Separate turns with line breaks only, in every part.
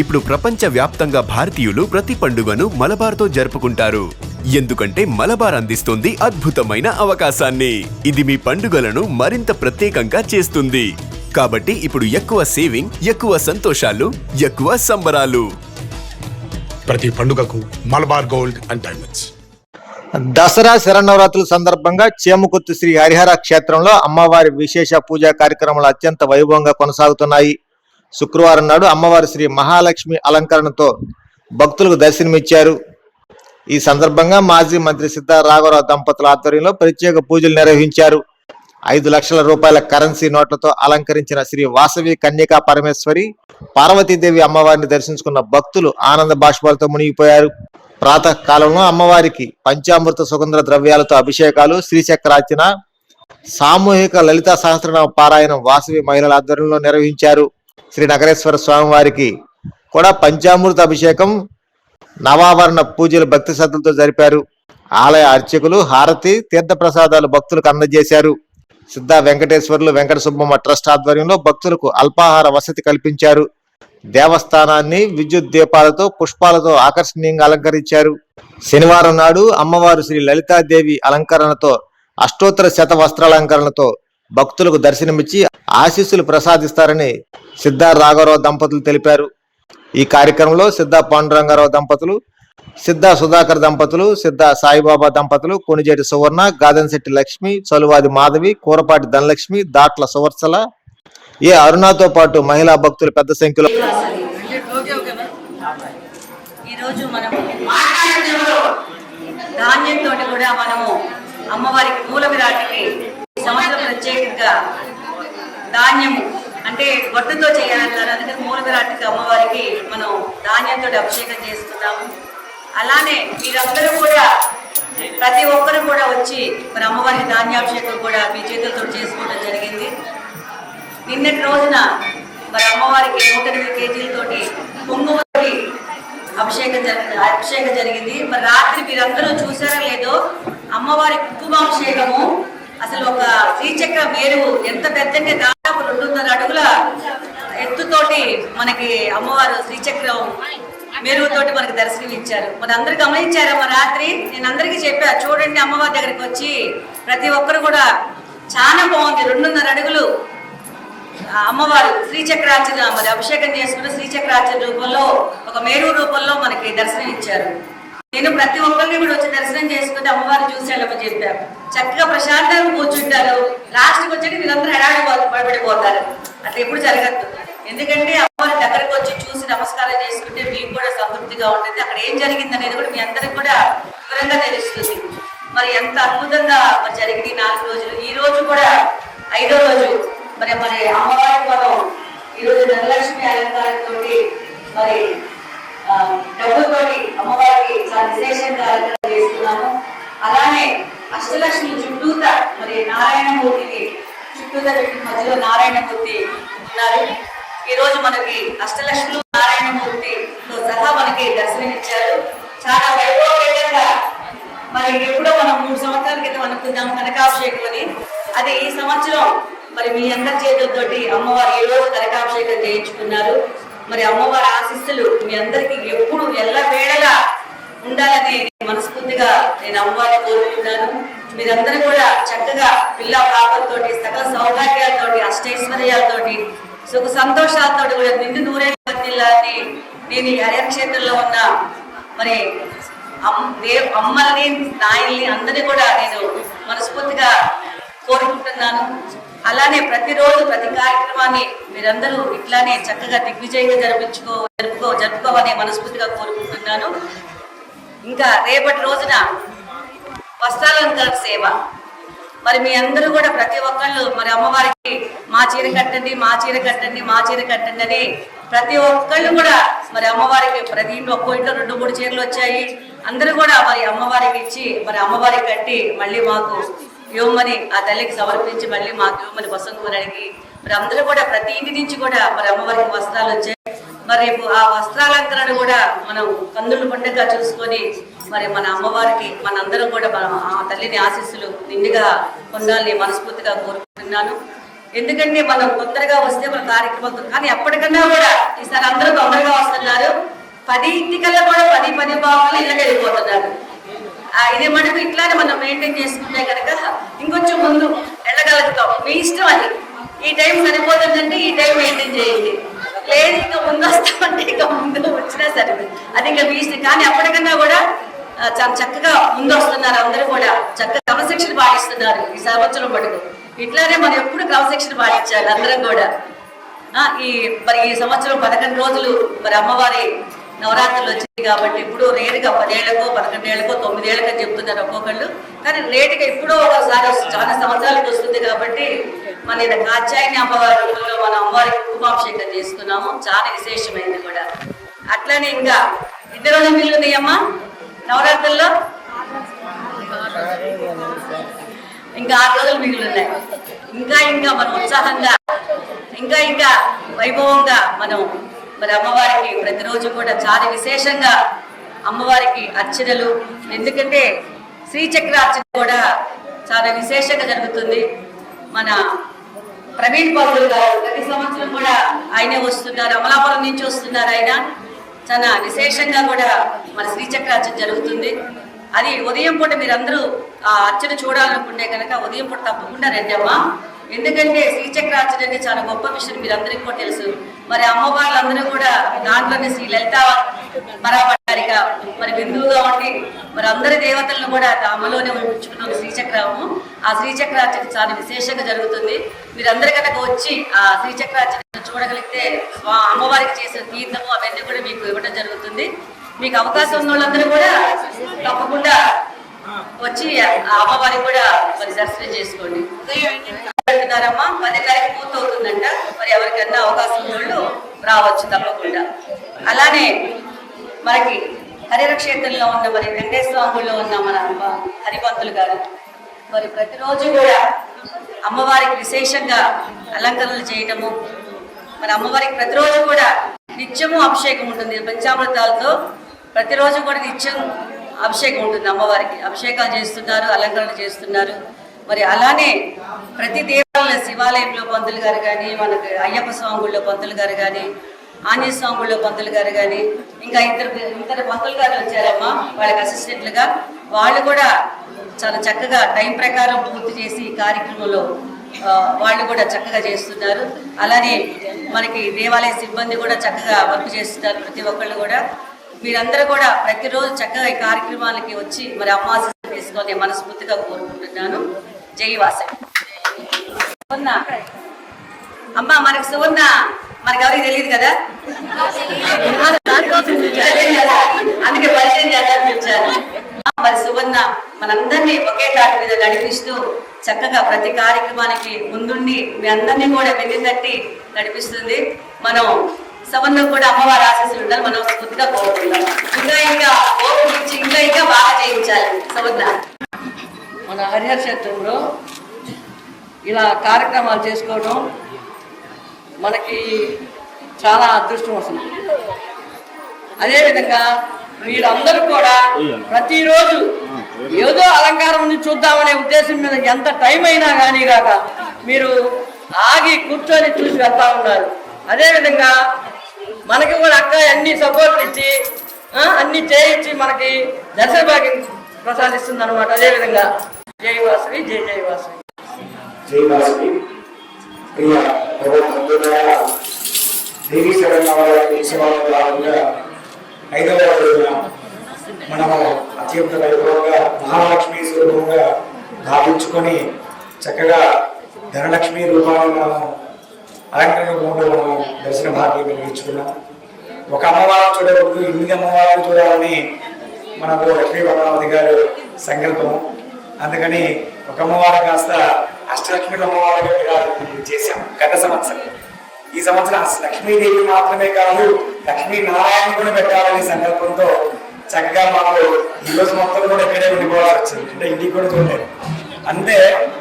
ఇప్పుడు ప్రపంచ వ్యాప్తంగా భారతీయులు ప్రతి పండుగను మలబార్తో జరుపుకుంటారు. ఎందుకంటే మలబార్ అందిస్తుంది అద్భుతమైన అవకాశాన్ని. ఇది మీ పండుగలను మరింత ప్రత్యేకంగా చేస్తుంది. కాబట్టి ఇప్పుడు ఎక్కువ సేవింగ్ ఎక్కువ సంతోషాలు ఎక్కువ సంబరాలు.
ప్రతి పండుగకు Malabar gold and diamonds.
Dussehra శరన్నవరాత్రుల సందర్భంగా చేముకుర్తి శ్రీ హరిహర క్షేత్రంలో అమ్మవారి విశేష పూజా కార్యక్రమాలు అత్యంత వైభవంగా కొనసాగుతున్నాయి. శుక్రవారం నాడు అమ్మవారి శ్రీ మహాలక్ష్మి అలంకరణతో భక్తులకు దర్శనమిచ్చారు. ఈ సందర్భంగా మాజీ మంత్రి సిద్ధా రాఘవరావు దంపతుల ఆధ్వర్యంలో ప్రత్యేక పూజలు నిర్వహించారు. ఐదు లక్షల రూపాయల కరెన్సీ నోట్లతో అలంకరించిన శ్రీ వాసవి కన్యకా పరమేశ్వరి పార్వతీదేవి అమ్మవారిని దర్శించుకున్న భక్తులు ఆనంద బాష్పాలతో మునిగిపోయారు. ప్రాతకాలంలో అమ్మవారికి పంచామృత సుగంధ ద్రవ్యాలతో అభిషేకాలు శ్రీచక్రార్చన సామూహిక లలిత సహస్రనామ పారాయణం వాసవి మహిళల ఆధ్వర్యంలో నిర్వహించారు. శ్రీ నగరేశ్వర స్వామి వారికి కూడా పంచామృత అభిషేకం నవావరణ పూజలు భక్తి శ్రద్ధలతో జరిపారు. ఆలయ అర్చకులు హారతి తీర్థ ప్రసాదాలు భక్తులకు అందజేశారు. సిద్ధ వెంకటేశ్వర్లు వెంకట సుబ్బమ్మ ట్రస్ట్ ఆధ్వర్యంలో భక్తులకు అల్పాహార వసతి కల్పించారు. దేవస్థానాన్ని విద్యుత్ దీపాలతో పుష్పాలతో ఆకర్షణీయంగా అలంకరించారు. శనివారం నాడు అమ్మవారు శ్రీ లలితాదేవి అలంకరణతో అష్టోత్తర శత వస్త్రాలంకరణతో భక్తులకు దర్శనమిచ్చి ఆశీస్సులు ప్రసాదిస్తారని సిద్ధా రాఘవరావు దంపతులు తెలిపారు. ఈ కార్యక్రమంలో సిద్ధా పాండురంగారావు దంపతులు సిద్ధా సుధాకర్ దంపతులు సిద్ధా సాయిబాబా దంపతులు కొనిజేటి సువర్ణ గాదన్శెట్టి లక్ష్మి చలువాది మాధవి కూరపాటి ధనలక్ష్మి దాట్ల సువర్సల ఏ అరుణతో పాటు మహిళా భక్తులు పెద్ద సంఖ్యలో
ఈరోజు మనము ధాన్యంతో కూడా మనము అమ్మవారికి మూల విరాటికి సంవత్సరం ప్రత్యేకంగా ధాన్యము అంటే గొడ్డుతో చేయాలన్నారు. అందుకని మూలవిరాటికి అమ్మవారికి మనం ధాన్యంతో అభిషేకం చేసుకుంటాము. అలానే మీరందరూ కూడా ప్రతి ఒక్కరు కూడా వచ్చి మరి అమ్మవారికి ధాన్యాభిషేకం కూడా మీ చేతులతో చేసుకోవడం జరిగింది. నిన్నటి రోజున మరి అమ్మవారికి నూట ఎనిమిది కేజీలతోటి కుంకుమతోటి అభిషేకం జరిగింది అభిషేకం జరిగింది. మరి రాత్రి మీరందరూ చూసారా లేదో అమ్మవారి కుంకుమాభిషేకము అసలు ఒక శ్రీచక్ర మేరు ఎంత పెద్దంటే దాదాపు రెండున్నర అడుగుల ఎత్తుతోటి మనకి అమ్మవారు శ్రీచక్రం మెరుగుతోటి మనకి దర్శనం ఇచ్చారు మరి అందరు గమనించారా మా రాత్రి? నేను అందరికీ చెప్పా చూడండి అమ్మవారి దగ్గరికి వచ్చి ప్రతి ఒక్కరు కూడా చాలా బాగుంది రెండున్నర అడుగులు. అమ్మవారు శ్రీచక్రార్చన మరి అభిషేకం చేసుకుని శ్రీచక్రార్చన రూపంలో ఒక మేరు రూపంలో మనకి దర్శనం ఇచ్చారు నేను ప్రతి ఒక్కరిని కూడా వచ్చి దర్శనం చేసుకుంటే అమ్మవారు చూసి వెళ్ళమని చెప్పాను చక్కగా ప్రశాంతంగా కూర్చుంటారు. లాస్ట్కి వచ్చి వీళ్ళందరూ ఎడాడి పడిపోతారు. అట్లా ఎప్పుడు జరగదు. ఎందుకంటే అమ్మవారి దగ్గరకు వచ్చి చూసి నమస్కారం చేసుకుంటే మీకు కూడా సంతృప్తిగా ఉంటుంది. అక్కడ ఏం జరిగింది అనేది కూడా మీ అందరికి కూడా వివరంగా తెలుస్తుంది. మరి ఎంత అద్భుతంగా మరి జరిగింది నాలుగు రోజులు. ఈ రోజు కూడా ఐదో రోజు. మరి మరి అమ్మవారి మనం ఈరోజు ధనలక్ష్మి అలంకారంతో మరి డబ్బుతోటి అమ్మవారికి చాలా విశేషంగా అలంకరణ చేస్తున్నాము అలానే అష్టలక్ష్మి చుట్టూత మరి నారాయణమూర్తిని చుట్టూత పెట్టి మధ్యలో నారాయణమూర్తి ఉన్నారు. ఈ రోజు మనకి అష్టలక్ష్ములు నారాయణమూర్తితో సహా మనకి దర్శనమిచ్చారు. చాలా వైభవంగా మరి ఎప్పుడో మనం మూడు సంవత్సరాల క్రితం అనుకున్నాం కనకాభిషేకం అని అదే ఈ సంవత్సరం మరి మీ అందరి చేతులతోటి అమ్మవారు ఈ రోజు కనకాభిషేకం చేయించుకున్నారు. మరి అమ్మవారి ఆశీస్సులు మీ అందరికి ఎప్పుడు ఎల్ల వేళలా ఉండాలని మనస్ఫూర్తిగా నేను అమ్మవారిని కోరుకుంటున్నాను. మీరందరూ కూడా చక్కగా పిల్ల పాపలతోటి సకల సౌభాగ్యాలతోటి అష్టైశ్వర్యాలతోటి సుఖ సంతోషాలతోటి కూడా నిండు నూరే వర్తిల్లాలని నేను ఈ హరిహర ఉన్న మరి అమ్- దేవ్ అమ్మల్ని నాయల్ని అందరినీ కూడా నేను మనస్ఫూర్తిగా కోరుకుంటున్నాను. అలానే ప్రతిరోజు ప్రతి కార్యక్రమాన్ని మీరందరూ ఇట్లానే చక్కగా దిగ్విజయంగా జరిపించుకో జరుపుకో జరుపుకోవాలని మనస్ఫూర్తిగా కోరుకుంటున్నాను. ఇంకా రేపటి రోజున వస్త్రాలంకార సేవ. మరి మీ అందరూ కూడా ప్రతి ఒక్కళ్ళు మరి అమ్మవారికి మా చీర కట్టండి మా చీర కట్టండి మా చీర కట్టండి అని ప్రతి ఒక్కళ్ళు కూడా మరి అమ్మవారికి ప్రతి ఇంట్లో ఒక్కో ఇంట్లో రెండు మూడు చీరలు వచ్చాయి. అందరూ కూడా మరి అమ్మవారికి ఇచ్చి మరి అమ్మవారికి కట్టి మళ్ళీ మాకు వ్యోమని ఆ తల్లికి సమర్పించి మళ్ళీ మా వ్యోమని వసంత అడిగి మరి అందరూ కూడా ప్రతి ఇంటి నుంచి కూడా మరి అమ్మవారికి వస్త్రాలు వచ్చాయి. మరి రేపు ఆ వస్త్రాలంకరణ కూడా మనం కందులు పండుగ చూసుకొని మరి మన అమ్మవారికి మనందరం కూడా మనం ఆ తల్లిని ఆశీస్సులు నిండుగా పొందాలని మనస్ఫూర్తిగా కోరుకుంటున్నాను. ఎందుకంటే మనం తొందరగా వస్తే మన కార్యక్రమం కానీ ఎప్పటికన్నా కూడా ఈసారి అందరూ తొందరగా వస్తున్నారు. పది ఇంటికల్లా కూడా పది పది భావాలు ఇళ్ళకి వెళ్ళిపోతున్నారు. ఇదే మనకు ఇట్లానే మనం మెయింటైన్ చేసుకుంటే కనుక ఇంకొంచెం ముందు వెళ్ళగలుగుతాం. మీ ఇష్టం అది. ఈ టైం సరిపోతుందంటే ఈ టైం మెయింటైన్ చేయండి. లేదు ఇంకా ముందు వస్తామంటే ఇంకా ముందు వచ్చినా సరే. అది ఇంకా మీ ఇష్టం. కానీ అప్పటికన్నా కూడా చాలా చక్కగా ముందు వస్తున్నారు అందరూ కూడా. చక్కగా క్రమశిక్షణ పాటిస్తున్నారు ఈ సంవత్సరం మటుకు. ఇట్లానే మనం ఎప్పుడు క్రమశిక్షణ పాటించాలి అందరం కూడా. ఈ మరి ఈ సంవత్సరం పదకొండు రోజులు మరి అమ్మవారి నవరాత్రులు వచ్చింది కాబట్టి ఇప్పుడు రేటుగా పదేళ్ళకో పదకొండేళ్ళకో తొమ్మిదేళ్ళకో చెప్తున్నారు ఒక్కొక్కళ్ళు. కానీ రేటుగా ఎప్పుడో ఒకసారి చాలా సంవత్సరాలకు వస్తుంది కాబట్టి మన ఈయన కాచాయని అమ్మవారి రూపంలో మన అమ్మవారికి కుంకుమాభిషేకం చేస్తున్నాము. చాలా విశేషమైంది కూడా. అట్లనే ఇంకా ఎన్ని రోజులు ఉన్నాయమ్మా నవరాత్రుల్లో? ఇంకా ఆరు రోజులు మిగిలిన్నాయి ఇంకా ఇంకా మనం ఉత్సాహంగా ఇంకా ఇంకా వైభవంగా మనం మరి అమ్మవారికి ప్రతిరోజు కూడా చాలా విశేషంగా అమ్మవారికి అర్చనలు. ఎందుకంటే శ్రీచక్ర అర్చన కూడా చాలా విశేషంగా జరుగుతుంది. మన ప్రవీణ్ బాబులు గారు ప్రతి సంవత్సరం కూడా ఆయనే వస్తున్నారు. అమలాపురం నుంచి వస్తున్నారు ఆయన. చాలా విశేషంగా కూడా మన శ్రీచక్ర అర్చన జరుగుతుంది. అది ఉదయం పూట మీరందరూ ఆ అర్చన చూడాలనుకుంటే కనుక ఉదయం పూట తప్పకుండా రండి అమ్మా ఎందుకంటే శ్రీచక్ర అర్చన అనేది చాలా గొప్ప విషయం మీరందరికీ కూడా తెలుసు. మరి అమ్మవార్లందరూ కూడా దాంట్లోనే శ్రీ లలిత పరాపడారిక మరి బిందువుగా ఉండి మరి అందరి దేవతలను కూడా అమ్మలోనే ఉంచుకున్న శ్రీచక్రము. ఆ శ్రీచక్రార్చన చాలా విశేషంగా జరుగుతుంది. మీరందరూ కనుక వచ్చి ఆ శ్రీచక్రార్చన చూడగలిగితే స్వా- అమ్మవారికి చేసిన తీర్థము అవన్నీ కూడా మీకు ఇవ్వడం జరుగుతుంది. మీకు అవకాశం ఉన్న వాళ్ళందరూ కూడా తప్పకుండా వచ్చి ఆ అమ్మవారికి కూడా మరి దర్శనం చేసుకోండి. అంటున్నారమ్మా పది తారీఖు పూర్తవుతుందంట. మరి ఎవరికన్నా అవకాశం ఉన్న వాళ్ళు రావచ్చు తప్పకుండా. అలానే మనకి హరిరక్షేత్రంలో ఉన్న మరి వెంకటేశ్వర ఉన్న మన అమ్మ హరిపంతులు గారు మరి ప్రతిరోజు కూడా అమ్మవారికి విశేషంగా అలంకరణలు చేయటము మరి అమ్మవారికి ప్రతిరోజు కూడా నిత్యము అభిషేకం ఉంటుంది. పంచామృతాలతో ప్రతిరోజు కూడా నిత్యం అభిషేకం ఉంటుంది అమ్మవారికి. అభిషేకాలు చేస్తున్నారు అలంకరణ చేస్తున్నారు. మరి అలానే ప్రతి దేవాలయ శివాలయంలో పంతులు గారు కానీ మనకు అయ్యప్ప స్వామి పంతులు గారు కానీ ఆంజనేయ స్వామి పంతులు గారు కానీ ఇంకా ఇద్దరు ఇద్దరు పంతులు గారు వచ్చారమ్మా. వాళ్ళకి అసిస్టెంట్లుగా వాళ్ళు కూడా చాలా చక్కగా టైం ప్రకారం పూర్తి చేసి ఈ కార్యక్రమంలో వాళ్ళు కూడా చక్కగా చేస్తున్నారు. అలానే మనకి దేవాలయ సిబ్బంది కూడా చక్కగా వర్క్ చేస్తున్నారు ప్రతి ఒక్కళ్ళు కూడా. మీరందరూ కూడా ప్రతిరోజు చక్కగా ఈ కార్యక్రమాలకి వచ్చి మరి అమ్మాసి తీసుకొని మనస్ఫూర్తిగా కోరుకుంటున్నాను. జై సువర్ణ. అమ్మ మనకి సువర్ణ. మనకి ఎవరికి తెలియదు కదా? అందుకే పరిచయం చేద్దామని వచ్చాను మరి సువర్ణ మనందరినీ ఒకే తాటి మీద నడిపిస్తూ చక్కగా ప్రతి కార్యక్రమానికి ముందుండి మీ అందరినీ కూడా వెన్నుతట్టి నడిపిస్తుంది. మనం సువర్ణ కూడా అమ్మవారి ఆశీస్సులు ఉండాలి. మనం స్ఫూర్తిగా కోరుకుందాం. ఇంకా ఇంకా ఓపిక ఇంకా ఇంకా బాగా చేయించాలి. సువర్ణ.
మన హరిహర క్షేత్రంలో ఇలా కార్యక్రమాలు చేసుకోవడం మనకి చాలా అదృష్టం వస్తుంది. అదేవిధంగా మీరందరూ కూడా ప్రతిరోజు ఏదో అలంకారం నుంచి చూద్దామనే ఉద్దేశం మీద ఎంత టైం అయినా కానీ కాక మీరు ఆగి కూర్చొని చూసి వెళ్తా ఉన్నారు. అదేవిధంగా మనకి కూడా అక్క అన్ని సపోర్ట్ ఇచ్చి అన్ని చేయించి మనకి దర్శన భాగ్యం ప్రసాదిస్తుంది అనమాట అదేవిధంగా జై వాసవి జై జై వాసవి
జయవాసవి. ప్రియ దేవీ శరణాలయ ఐదవ రోజున మనము అత్యంత వైభవంగా మహాలక్ష్మి స్వరూపంగా భావించుకొని చక్కగా ధనలక్ష్మి రూపాలను మనము అలంకరణ రూపంలో మనం దర్శన భాగ్యం కలిగించుకున్నాం. ఒక అమ్మవారిని చూడకూడదు ఎనిమిది అమ్మవారిని చూడాలని మనకు లక్ష్మీ పద్మావతి గారు సంకల్పము. అందుకని ఒక అమ్మవారు కాస్త అష్టలక్ష్మి అమ్మవారుగా విరాజు చేశాం గత సంవత్సరం. ఈ సంవత్సరం లక్ష్మీదేవి మాత్రమే కాదు లక్ష్మీ నారాయణ కూడా పెట్టాలనే సంకల్పంతో చక్కగా మాకు ఈ రోజు మొత్తం కూడా ఇక్కడే ఉండిపోవాల్సి వచ్చింది. అంటే ఇంటికి కూడా చూడలేదు. అంతే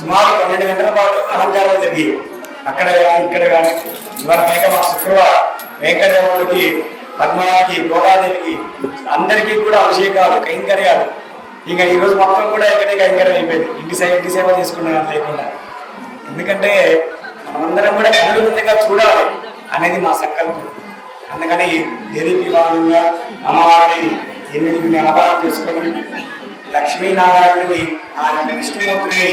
సుమారు పన్నెండు గంటల పాటు అలంకారాలు జరిగి అక్కడ కానీ ఇక్కడ కానీ ఇవాళ మేక మా శుక్రవారం వెంకటరమణుడికి పద్మావతికి గోదాదేవికి అందరికీ కూడా అభిషేకాలు కైంకర్యాలు ఇంకా ఈరోజు మొత్తం కూడా ఇక్కడే కైంకర్యం అయిపోయింది. ఇంటి సేవ ఇంటి సేవ చేసుకున్నాం లేకుండా. ఎందుకంటే మనమందరం కూడా కనుల చూడాలి అనేది మా సంకల్పం. అందుకని దేదీపి వారంగా అమ్మవారిని ఎనిమిది అలవాటు చేసుకొని లక్ష్మీనారాయణుని ఆ యొక్క విష్ణుమూర్తిని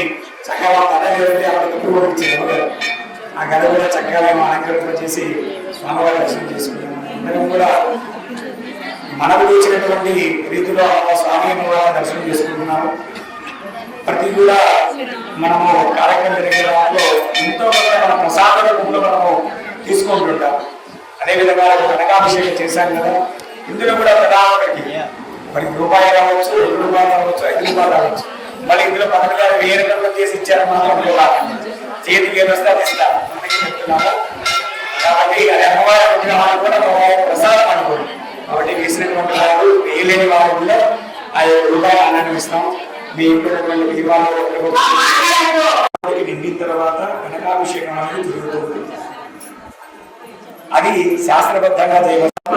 చక్కగా గద వెళ్తే అక్కడ తొక్కుబడి ఆ గడ కూడా చక్కగా మేము అలంకరణ చేసి స్వామివారి దర్శనం చేసుకున్నాము అందరం కూడా మనకు వచ్చినటువంటి రీతిలో స్వామి దర్శనం చేసుకుంటున్నాము. ప్రతి కూడా మనము కార్యక్రమం జరిగే దాంట్లో ఎంతో కొంత మన ప్రసాద రూపంలో మనము తీసుకుంటుంటాం అదేవిధంగా కనకాభిషేకం చేశాం కదా ఇందులో కూడా ప్రధానకి మరి రూపాయి రావచ్చు రెండు రూపాయలు రావచ్చు ఐదు రూపాయలు రావచ్చు మళ్ళీ ఇందులో పథకాలు గారు వేరే రకంగా చేసి ఇచ్చారు మాత్రం కూడా చేతికి ఏది వస్తే అది ఇస్తాం. చెప్తున్నాము. కాబట్టి అది అమ్మవారి విగ్రహాన్ని కూడా ప్రసాదం అనుకోండి. కాబట్టి వేసినటువంటి వారు వేయలేని వారు కూడా ఆ యొక్క రూపాయలు ఇస్తాం మీ ఇంట్లో దీపాలు నిండిన తర్వాత కనకాభిషేకం అనేది జరుగుతుంది. అది శాస్త్రబద్ధంగా తప్ప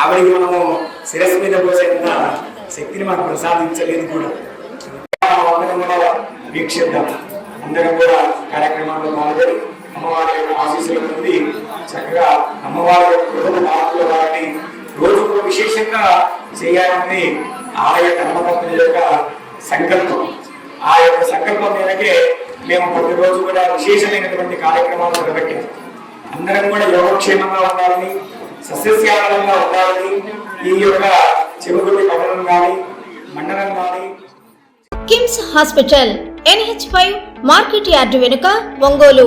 ఆవిడికి మనము శిరస్సు మీద పోసేంత శక్తిని మనకు ప్రసాదించలేదు కూడా. మనం వీక్షిద్దాం. అందరం కూడా కార్యక్రమాల్లో పాల్గొని అమ్మవారి యొక్క ఆశీస్సుల పొంది చక్కగా అమ్మవారి యొక్క పాత్రల వారిని రోజు కూడా విశేషంగా చేయాలని ఆ యొక్క ధర్మపత్ని యొక్క సంకల్పం. ఆ యొక్క సంకల్పం మేరకే మేము ప్రతిరోజు కూడా విశేషమైనటువంటి కార్యక్రమాలు నిలబెట్టాం అందరం కూడా యోగక్షేమంగా ఉండాలని సస్యశ్యామలంగా ఉండాలని ఈ యొక్క చెవుగుడి పట్టణం కానీ మండలం కానీ.
KIMS hospital NH five market yard వెనుక ఒంగోలు.